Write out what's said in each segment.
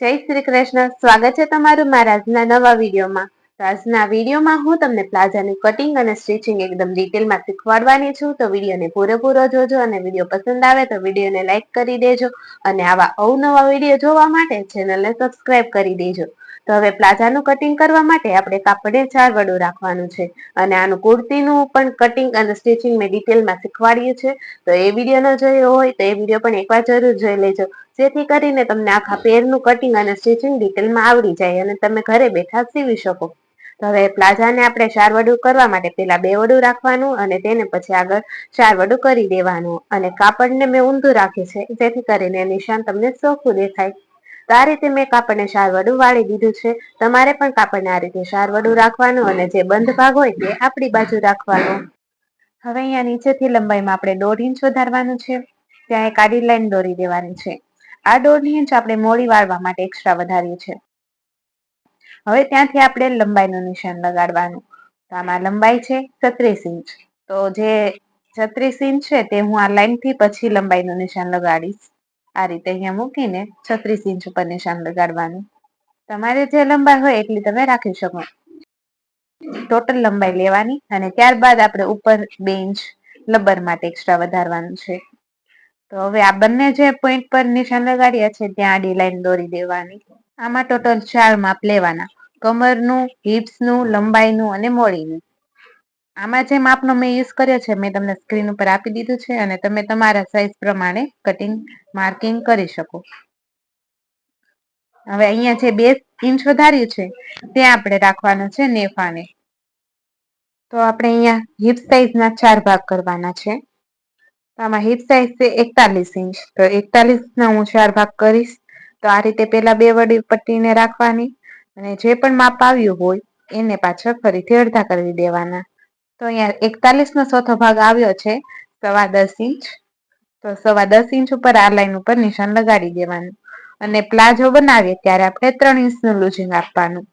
જય શ્રી કૃષ્ણ. સ્વાગત છે તમારું મારા આજના નવા વિડીયોમાં. તો આજના વિડીયોમાં હું તમને પ્લાઝાની કટિંગ અને સ્ટિચિંગ એકદમ ડિટેલમાં શીખવાડવાની છું. તો વિડીયોને પૂરેપૂરો જોજો અને વીડિયો પસંદ આવે તો વિડીયોને લાઈક કરી દેજો અને આવા અવનવા વીડિયો જોવા માટે ચેનલને સબસ્ક્રાઇબ કરી દેજો. તો હવે પ્લાઝાનું કટિંગ કરવા માટે આપણે કાપડે ચાર વડું રાખવાનું છે. અને આનું કુર્તીનું પણ કટિંગ અને સ્ટિચિંગ મેં ડિટેલમાં શીખવાડ્યું છે. તો એ વીડિયો ન જોયો હોય તો એ વીડિયો પણ એકવાર જરૂર જોઈ લેજો. જેથી કરીને તમને આખા પેરનું કટિંગ અને સ્ટિચિંગ ડિટેલમાં આવડી જાય અને તમે ઘરે બેઠા સીવી શકો. તો હવે પ્લાઝાને આપણે ચાર વડું કરવા માટે પેલા બે વડું રાખવાનું અને તેને પછી આગળ ચાર વડું કરી દેવાનું. અને કાપડને મેં ઊંધું રાખ્યું છે. જેથી કરીને નિશાન તમને ચોખ્ખું દેખાય. તો આ રીતે મેં કાપડને શારવડું વાળી દીધું છે. તમારે પણ કાપડને આ રીતે શારવડું રાખવાનું અને જે બંધ ભાગ હોય તે આપણી બાજુ રાખવાનો. હવે અહીંયા નીચેથી લંબાઈમાં આપણે દોઢ ઇંચ વધારવાનું છે. ત્યાં એક આડી લાઈન દોરી દેવાની છે. આ દોઢ ઇંચ આપણે મોડી વાળવા માટે એક્સ્ટ્રા વધાર્યું છે. હવે ત્યાંથી આપણે લંબાઈનું નિશાન લગાડવાનું. તો આમાં લંબાઈ છે છત્રીસ ઇંચ. તો જે છત્રીસ ઇંચ છે તે હું આ લાઈનથી પછી લંબાઈનું નિશાન લગાડીશ. આ રીતે અહીંયા મૂકીને છત્રીસ ઇંચ ઉપર નિશાન લગાડવાનું. તમારે જે લંબાઈ હોય એટલી તમે રાખી શકો. ટોટલ લંબાઈ લેવાની અને ત્યારબાદ આપણે ઉપર બે ઇંચ લબર માટે એક્સ્ટ્રા વધારવાનું છે. તો હવે આ બંને જે પોઈન્ટ પર નિશાન લગાડ્યા છે, ત્યાં આડી લાઈન દોરી દેવાની. આમાં ટોટલ ચાર માપ લેવાના. કમરનું હિપ્સનું લંબાઈનું અને મોડીનું. આમાં જે માપનો મેં યુઝ કર્યો છે, મેં તમને સ્ક્રીન ઉપર આપી દીધું છે અને તમે તમારા સાઈઝ પ્રમાણે કટિંગ માર્કિંગ કરી શકો. હવે અહીંયા જે બે ઇંચ વધાર્યું છે, તે આપણે રાખવાનું છે નેફાને. તો આપણે અહીંયા હિપ સાઈઝના ચાર ભાગ કરવાના છે. આમાં હિપ સાઈઝ છે એકતાલીસ ઇંચ તો એકતાલીસના હું ચાર ભાગ કરીશ. તો આ રીતે પેલા બે વડી પટ્ટીને રાખવાની. અને જે પણ માપ આવ્યું હોય, એને પાછળ ફરીથી અડધા કરી દેવાના. તો અહીંયા એકતાલીસ નો ચોથો ભાગ આવ્યો છે, સવા દસ ઇંચ. તો સવા દસ ઇંચ ઉપર આ લાઈન ઉપર નિશાન લગાડી દેવાનું. અને પ્લાઝો બનાવીએ ત્યારે આપણે ત્રણ ઇંચનું લૂઝિંગ આપવાનું.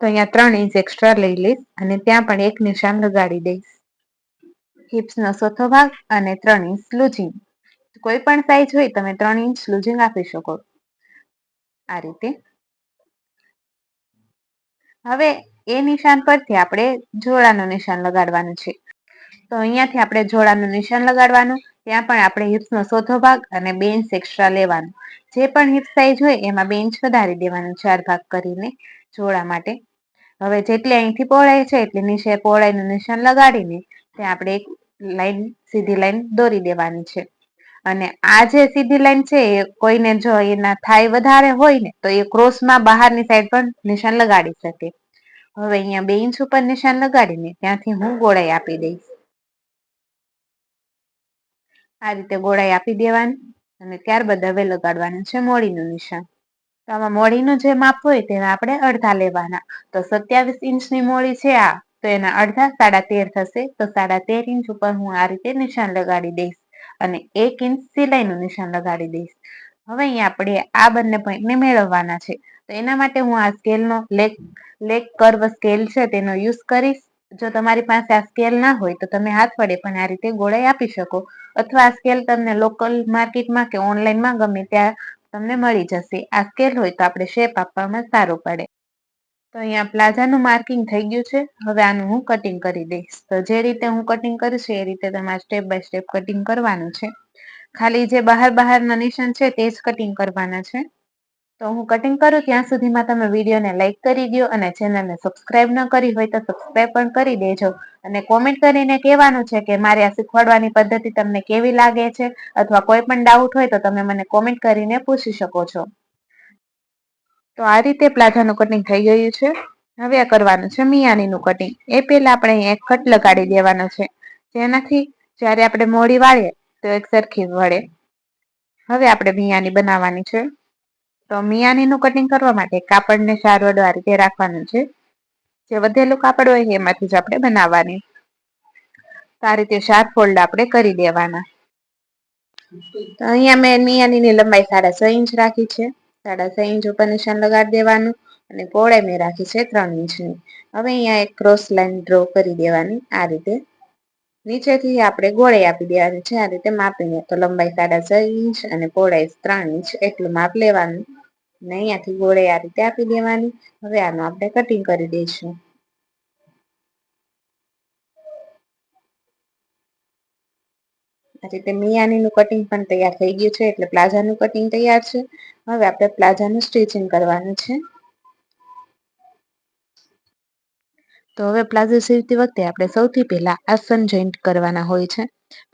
તો અહીંયા ત્રણ ઇંચ એક્સ્ટ્રા લઈ લઈશ અને ત્યાં પણ એક નિશાન લગાડી દઈશ. હિપ્સનો ચોથો ભાગ અને ત્રણ ઇંચ લૂઝિંગ. કોઈ પણ સાઈઝ હોય તમે ત્રણ ઇંચ લૂઝિંગ આપી શકો. આ રીતે. હવે એ નિશાન પરથી આપણે જોડાનું નિશાન લગાડવાનું છે. તો અહીંયાથી આપણે જોડાનું નિશાન લગાડવાનું, ત્યાં પણ આપણે હિપ્સનો ચોથો ભાગ અને બે ઇંચ એક્સ્ટ્રા લેવાનું. જે પણ હિપ સાઈઝ હોય એમાં બે ઇંચ વધારી દેવાનું ચાર ભાગ કરીને જોડા માટે. હવે જેટલી અહીંથી પહોળાઈ છે એટલી નીચે પહોળાઈનું નિશાન લગાડીને ત્યાં આપણે એક લાઈન સીધી લાઈન દોરી દેવાની છે. અને આ જે સીધી લાઈન છે એ કોઈને જો એના થાઈ વધારે હોય ને તો એ ક્રોસમાં બહારની સાઈડ પણ નિશાન લગાડી શકે. હવે અહીંયા બે ઇંચ ઉપર નિશાન લગાડીને ત્યાંથી હું ગોળાઈ આપી દઈશ. આ રીતે ગોળાઈ આપી દેવાની અને ત્યારબાદ હવે લગાડવાનું છે મોડીનું નિશાન. તો આમાં મોડીનું જે માપ હોય તેને આપણે અડધા લેવાના. તો સત્યાવીસ ઇંચની મોડી છે આ, તો એના અડધા સાડા તેર થશે. તો સાડા તેર ઇંચ ઉપર હું આ રીતે નિશાન લગાડી દઈશ અને એક ઇંચ સિલાઈનું નિશાન લગાડી દઈશ. હવે અહીંયા આપણે આ બંને પોઈન્ટને મેળવવાના છે. તો એના માટે હું આ સ્કેલનો લેગ લેગ કર્વ સ્કેલ છે તેનો યુઝ કરીશ. જો તમારી પાસે આ સ્કેલ ના હોય તો તમે હાથ વડે પણ આ રીતે ગોળાઈ આપી શકો. અથવા આ સ્કેલ તમને લોકલ માર્કેટમાં કે ઓનલાઈનમાં ગમે ત્યાં તમને મળી જશે. આ સ્કેલ હોય તો આપણે શેપ આપવામાં સારું પડે. તો અહીંયા પ્લાઝાનું માર્કિંગ થઈ ગયું છે. હવે આનું હું કટિંગ કરી દઈશ. તો જે રીતે હું કટિંગ કરીશ એ રીતે તમારે સ્ટેપ બાય સ્ટેપ કટિંગ કરવાનું છે. ખાલી જે બહાર બહારના નિશાન છે તે જ કટિંગ કરવાના છે. તો હું કટિંગ કરું ત્યાં સુધીમાં તમે વિડીયોને લાઇક કરી દો અને ચેનલને સબસ્ક્રાઇબ ન કરી હોય તો સબસ્ક્રાઇબ પણ કરી દેજો. અને કોમેન્ટ કરીને કહેવાનું છે કે મારે આ શીખવાડવાની પદ્ધતિ તમને કેવી લાગે છે અથવા કોઈ પણ ડાઉટ હોય તો તમે મને કોમેન્ટ કરીને પૂછી શકો છો. તો આ રીતે પ્લાઝાનું કટિંગ થઈ ગયું છે. હવે આ કરવાનું છે મિયાનીનું કટિંગ એ પહેલા આપણે એક કટ લગાડી દેવાનો છે. જેનાથી જ્યારે આપણે મોડી વાળીએ તો એક સરખી વળે. હવે આપણે મિયાની બનાવવાની છે. તો મિયાનીનું કટિંગ કરવા માટે કાપડને સારવડો આ રીતે રાખવાનું છે. જે વધેલું કાપડ હોય એમાંથી જ આપણે બનાવવાની. તો આ રીતે ચાર ફોલ્ડ આપણે કરી દેવાના. તો અહીંયા મેં મિયાનીની લંબાઈ સાડા છ ઇંચ રાખી છે. સાડા છ ઇંચ ઉપર નિશાન લગાડી દેવાનું અને પહોળાઈ મેં રાખી છે ત્રણ ઇંચની. હવે અહીંયા એક ક્રોસ લાઇન ડ્રો કરી દેવાની, આ રીતે. નીચેથી આપણે ગોળાઈ આપી દેવાની છે. આ રીતે માપીને તો લંબાઈ સાડા છ ઇંચ અને પહોળાઈ ત્રણ ઇંચ એટલું માપ લેવાનું. ને અહીંયાથી ગોળે આ રીતે આપી દેવાની. હવે આનું આપણે કટિંગ કરી દઈશું. આ રીતે મિયાનીનું કટિંગ પણ તૈયાર થઈ ગયું છે. એટલે પ્લાઝાનું કટિંગ તૈયાર છે. હવે આપણે પ્લાઝાનું સ્ટિચિંગ કરવાનું છે. તો હવે પ્લાઝો સીવતી વખતે આપણે સૌથી પહેલા આસન જોઈન્ટ કરવાના હોય છે.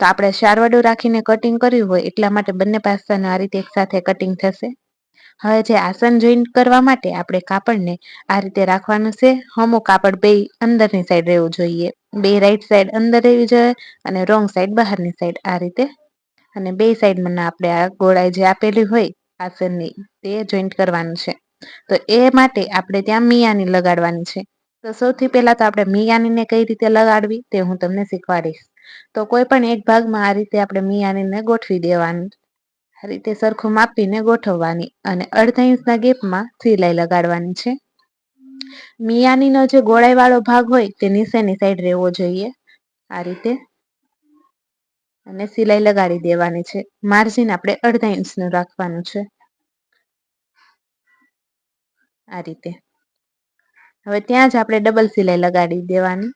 તો આપણે શારવાડો રાખીને કટિંગ કર્યું હોય એટલા માટે બંને પાસાનું આ રીતે એકસાથે કટિંગ થશે. હવે જે આસન જોઈન્ટ કરવા માટે આપણે કાપડને આ રીતે રાખવાનું છે, હમું કાપડ બે અંદરની સાઈડ રહેવું જોઈએ. બે રાઈટ સાઈડ અંદર રહેવી જોઈએ અને રોંગ સાઈડ બહારની સાઈડ આ રીતે. અને બે સાઈડમાં આપણે આ ગોળાઈ જે આપેલી હોય આસનની તે જોઈન્ટ કરવાનું છે. તો એ માટે આપણે ત્યાં મિયાની લગાડવાની છે. તો સૌથી પહેલા તો આપણે મિયાનીને કઈ રીતે લગાડવી તે હું તમને શીખવાડીશ. તો કોઈ પણ એક ભાગમાં આ રીતે આપણે મિયાનીને ગોઠવી દેવાની. આ રીતે સરખું માપીને ગોઠવવાની અને અડધા ઇંચના ગેપમાં સિલાઈ લગાડવાની છે. મિયાનીનો જે ગોળાઈ વાળો ભાગ હોય તે નીચેની સાઈડ રહેવો જોઈએ. આ રીતે અને સિલાઈ લગાડી દેવાની છે. માર્જિન આપણે અડધા ઇંચનું રાખવાનું છે. આ રીતે. હવે ત્યાં જ આપણે ડબલ સિલાઈ લગાડી દેવાની.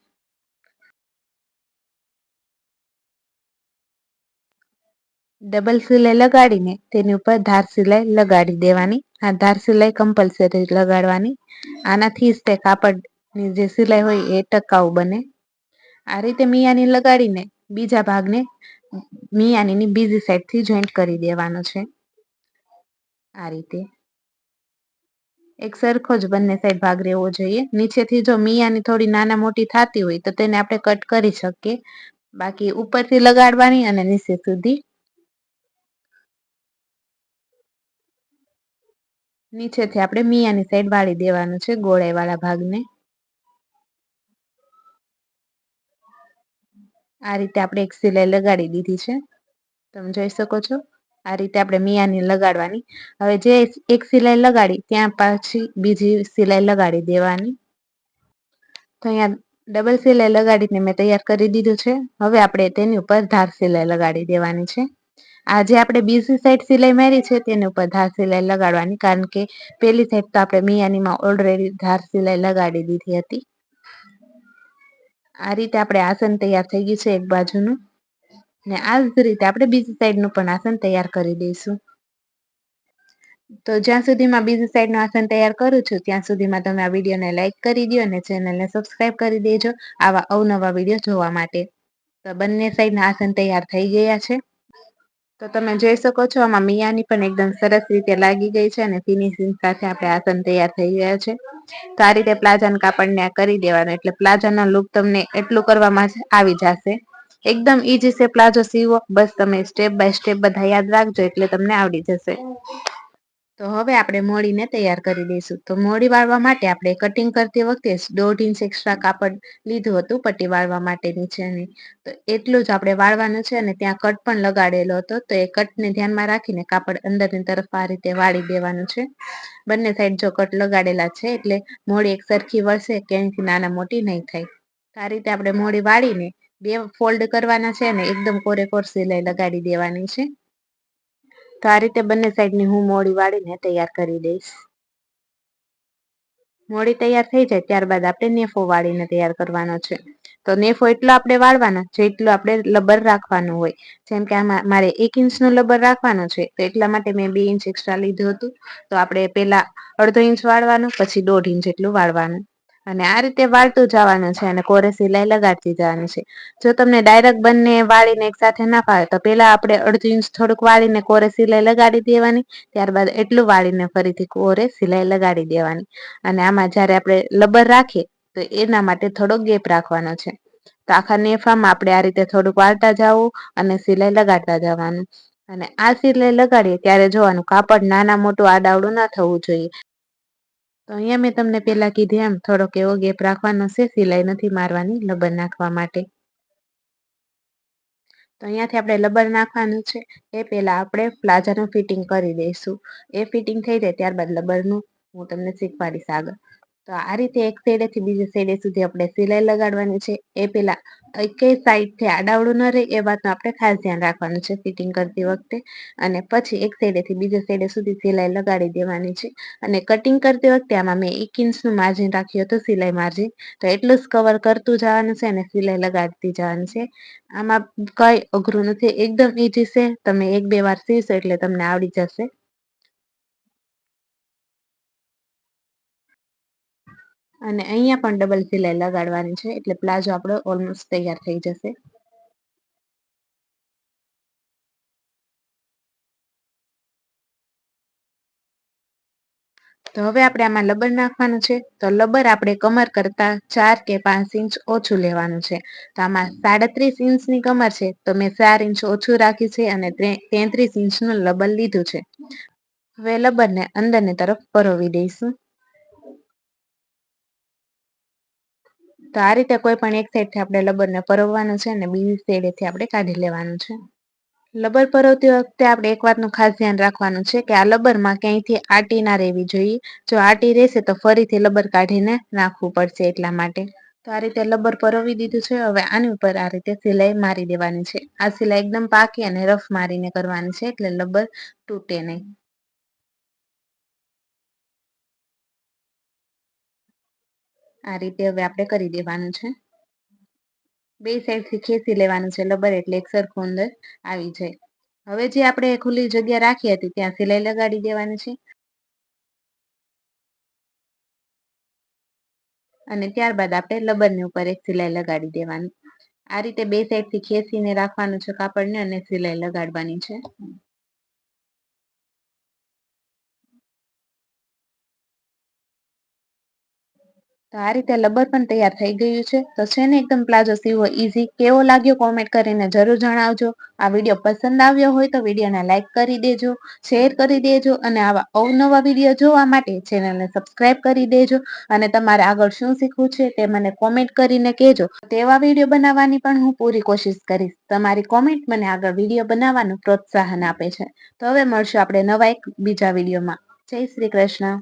ડબલ સિલાઈ લગાડીને તેની ઉપર ધાર સિલાઈ લગાડી દેવાની. આ ધાર સિલાઈ કમ્પલસરી લગાડવાની. આનાથી જ તે કાપડની જે સિલાઈ હોય એ ટકાઉ બને. આ રીતે મિયાની લગાડીને બીજા ભાગને મિયાનીની બીજી સાઈડથી જોઈન્ટ કરી દેવાનો છે. આ રીતે. એક સરખો જ બંને સાઈડ ભાગ રહેવો જોઈએ. નીચેથી જો મિયાની થોડી નાના મોટી થતી હોય તો તેને આપણે કટ કરી શકીએ. બાકી ઉપરથી લગાડવાની અને નીચે સુધી. નીચેથી આપણે મિયાની સાઈડ વાળી દેવાનું છે ગોળાઈ વાળા ભાગને. આ રીતે આપણે એક સિલાઈ લગાડી દીધી છે. તમે જોઈ શકો છો. આ રીતે આપણે મિયાની લગાડવાની. હવે જે એક સિલાઈ લગાડી, ત્યાં પાછી બીજી સિલાઈ લગાડી દેવાની. તો અહીંયા ડબલ સિલાઈ લગાડીને મેં તૈયાર કરી દીધું છે. હવે આપણે તેની ઉપર ધાર સિલાઈ લગાડી દેવાની છે. આજે આપણે બીજી સાઈડ સિલાઈ મારી છે, તેની ઉપર ધાર સિલાઈ લગાડવાની, કારણ કે પેલી સાઈડ તો આપણે મિયાનીમાં ઓલરેડી ધાર સિલાઈ લગાડી દીધી હતી. આ રીતે આપણે આસન તૈયાર થઈ ગયું છે એક બાજુનું. ને આ જ રીતે આપણે બીજી સાઈડનું પણ આસન તૈયાર કરી દઈશું. તો જ્યાં સુધીમાં બીજી સાઈડનું આસન તૈયાર કરું છું, ત્યાં સુધીમાં તમે આ વિડીયોને લાઇક કરી દો અને ચેનલને સબસ્ક્રાઈબ કરી દેજો આવા અવનવા વીડિયો જોવા માટે. તો બંને સાઈડના આસન તૈયાર થઈ ગયા છે. તો તમે જોઈ શકો છો, આમાં મિયાની પણ એકદમ સરસ રીતે લાગી ગઈ છે અને ફિનિશિંગ સાથે આપણે આસન તૈયાર થઈ ગયા છે. તો આ રીતે પ્લાઝાના કાપડને કરી દેવાનું, એટલે પ્લાઝાનો લુક તમને એટલું કરવામાં આવી જશે. એકદમ ઈઝી છે, પ્લાઝો સીવો. બસ તમે સ્ટેપ બાય સ્ટેપ બધા યાદ રાખજો, એટલે તમને આવડી જશે. તો હવે આપણે મોડીને તૈયાર કરી દઈશું. તો મોડી વાળવા માટે આપણે કટિંગ કરતી વખતે દોઢ ઇંચ એક્સ્ટ્રા કાપડ લીધું હતું, પટ્ટી વાળવા માટે નીચેની. તો એટલું જ આપણે વાળવાનું છે, અને ત્યાં કટ પણ લગાડેલો હતો. તો એ કટને ધ્યાનમાં રાખીને કાપડ અંદરની તરફ આ રીતે વાળી દેવાનું છે. બંને સાઈડ જો કટ લગાડેલા છે, એટલે મોડી એક સરખી વળશે, ક્યાંયથી નાના મોટી નહીં થાય. આ રીતે આપણે મોડી વાળીને બે ફોલ્ડ કરવાના છે અને એકદમ કોરે કોર સિલાઈ લગાડી દેવાની છે. તો આ રીતે બંને સાઈડની હું મોડી વાળીને તૈયાર કરી દઈશ. મોડી તૈયાર થઈ જાય ત્યારબાદ આપણે નેફો વાળીને તૈયાર કરવાનો છે. તો નેફો એટલો આપણે વાળવાનો જેટલું આપણે લબર રાખવાનું હોય. જેમ કે આમાં મારે એક ઇંચનું લબર રાખવાનું છે, તો એટલા માટે મેં બે ઇંચ એક્સ્ટ્રા લીધું હતું. તો આપણે પેલા અડધો ઇંચ વાળવાનું, પછી દોઢ ઇંચ એટલું વાળવાનું. અને આ રીતે વાળતું જવાનું છે અને કોરે સિલાઈ લગાડતી જવાની છે. જો તમને ડાયરેક્ટ બંને વાળીને એક સાથે ના ફાવે, તો પેલા આપણે અડધી ઇંચ થોડુંક વાળીને કોરે સિલાઈ લગાડી દેવાની, ત્યારબાદ એટલું વાળીને ફરીથી કોરે સિલાઈ લગાડી દેવાની. અને આમાં જ્યારે આપણે લબર રાખીએ, તો એના માટે થોડો ગેપ રાખવાનો છે. તો આખા નેફામાં આપણે આ રીતે થોડુંક વાળતા જવું અને સિલાઈ લગાડતા જવાનું. અને આ સિલાઈ લગાડીએ ત્યારે જોવાનું કાપડ નાના મોટું આડાવડું ના થવું જોઈએ. તો અહીંયા મેં તમને પેલા કીધી એમ થોડોક એવો ગેપ રાખવાનો છે, સિલાઈ નથી મારવાની લબર નાખવા માટે. તો અહીંયાથી આપણે લબર નાખવાનું છે, એ પેલા આપણે પ્લાઝાનું ફિટિંગ કરી દઈશું. એ ફિટિંગ થઈ જાય ત્યારબાદ લબરનું હું તમને શીખવાડીશ આગળ. તો આ રીતે એક સાઈડેથી બીજી સાઈડે સુધી આપણે સિલાઈ લગાડવાની છે. એ પેલા એકેય સાઈડથી આડાવડું ન રહે, એ વાતનું આપણે ખાસ ધ્યાન રાખવાનું છે ફિટિંગ કરતી વખતે. અને પછી એક સાઈડેથી બીજા સાઈડે સુધી સિલાઈ લગાડી દેવાની છે. અને કટિંગ કરતી વખતે આમાં મેં એક ઇંચનું માર્જિન રાખ્યું હતું સિલાઈ માર્જિન તો એટલું જ કવર કરતું જવાનું છે અને સિલાઈ લગાડતી જવાનું છે. આમાં કઈ અઘરું નથી. એકદમ ઈઝી છે. તમે એક બે વાર સીવશો એટલે તમને આવડી જશે. અને અહીંયા પણ ડબલ સિલાઈ લગાડવાની છે, એટલે પ્લાઝો આપણો ઓલમોસ્ટ તૈયાર થઈ જશે. તો હવે આપણે આમાં લબર નાખવાનું છે, તો લબર આપણે કમર કરતા ચાર કે પાંચ ઇંચ ઓછું લેવાનું છે. તો આમાં સાડત્રીસ ઇંચની કમર છે, તો મેં ચાર ઇંચ ઓછું રાખ્યું છે અને તેત્રીસ ઇંચનું લબર લીધું છે. હવે લબરને અંદરની તરફ પરોવી દઈશું. તો આ રીતે કોઈ પણ એક સાઈડથી આપણે લબરને પરોવવાનું છે અને બીજી સાઈડેથી આપણે કાઢી લેવાનું છે. લબર પરોવતી વખતે આપણે એક વાતનું ખાસ ધ્યાન રાખવાનું છે કે આ લબરમાં ક્યાંયથી આટી ના રહેવી જોઈએ. જો આટી રહેશે તો ફરીથી લબર કાઢીને નાખવું પડશે એટલા માટે. તો આ રીતે લબર પરોવી દીધું છે. હવે આની ઉપર આ રીતે સિલાઈ મારી દેવાની છે. આ સિલાઈ એકદમ પાકી અને રફ મારીને કરવાની છે એટલે લબર તૂટે નહીં. આ રીતે હવે આપણે કરી દેવાનું છે. બે સાઈડથી ખેંચી લેવાનું છે, લબર એટલે એક સરખું અંદર આવી જાય. હવે જે આપણે ખુલ્લી જગ્યા રાખી હતી, ત્યાં સિલાઈ લગાડી દેવાની છે. અને ત્યારબાદ આપણે લબરની ઉપર એક સિલાઈ લગાડી દેવાની. આ રીતે બે સાઈડથી ખેંચીને રાખવાનું છે કાપડને અને સિલાઈ લગાડવાની છે. તો આ રીતે લબર પણ તૈયાર થઈ ગયું છે. તો છે ને એકદમ પ્લાઝો સીવો ઇઝી કેવો લાગ્યો કોમેન્ટ કરીને જરૂર જણાવજો. આ વીડિયો પસંદ આવ્યો હોય તો વિડીયોને લાઇક કરી દેજો શેર કરી દેજો અને આવા અવનવા વીડિયો જોવા માટે ચેનલને સબસ્ક્રાઇબ કરી દેજો. અને તમારે આગળ શું શીખવું છે તે મને કોમેન્ટ કરીને કહેજો. તેવા વીડિયો બનાવવાની પણ હું પૂરી કોશિશ કરીશ. તમારી કોમેન્ટ મને આગળ વીડિયો બનાવવાનું પ્રોત્સાહન આપે છે. તો હવે મળશું આપણે નવા એક બીજા વિડીયોમાં જય શ્રી કૃષ્ણ.